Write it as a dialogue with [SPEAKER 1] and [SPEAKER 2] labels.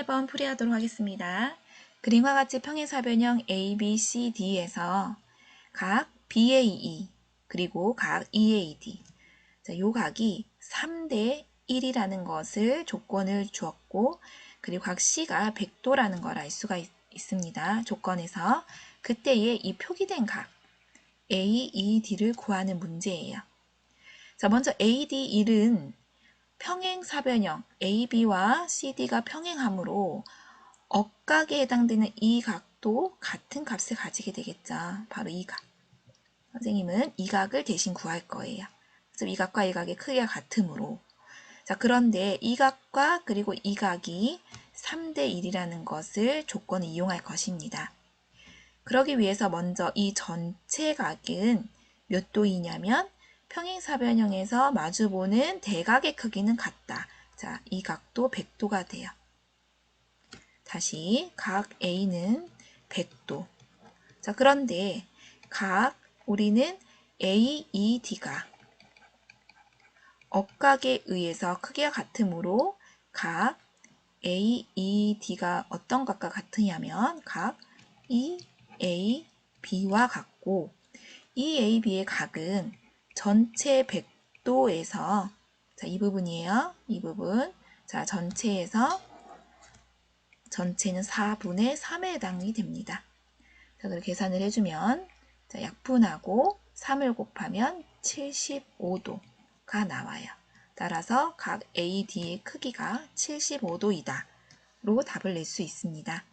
[SPEAKER 1] 8번 풀이하도록 하겠습니다. 그림과 같이 평행사변형 A, B, C, D에서 각 BAE 그리고 각 EAD 자, 요 각이 3대 1이라는 것을 조건을 주었고 그리고 각 C가 100도라는 걸 알 수가 있, 있습니다. 조건에서 그때의 이 표기된 각 AED를 구하는 문제예요. 자, 먼저 AD1은 평행사변형 AB와 CD가 평행하므로 억각에 해당되는 이 각도 같은 값을 가지게 되겠죠. 바로 이 각. 선생님은 이 각을 대신 구할 거예요. 그래서 이 각과 이 각의 크기가 같으므로 자 그런데 이 각과 그리고 이 각이 3대 1이라는 것을 조건을 이용할 것입니다. 그러기 위해서 먼저 이 전체 각은 몇 도이냐면 평행사변형에서 마주보는 대각의 크기는 같다. 자, 이 각도 100도가 돼요. 다시 각 A는 100도. 자, 그런데 각 우리는 AED가 억각에 의해서 크기가 같으므로 각 AED가 어떤 각과 같으냐면 각 EAB와 같고 EAB의 각은 전체 100도에서 자, 이 부분이에요. 이 부분. 자, 전체에서 전체는 4분의 3에 해당이 됩니다. 자, 그럼 계산을 해주면 자, 약분하고 3을 곱하면 75도가 나와요. 따라서 각 AD의 크기가 75도이다. 로 답을 낼 수 있습니다.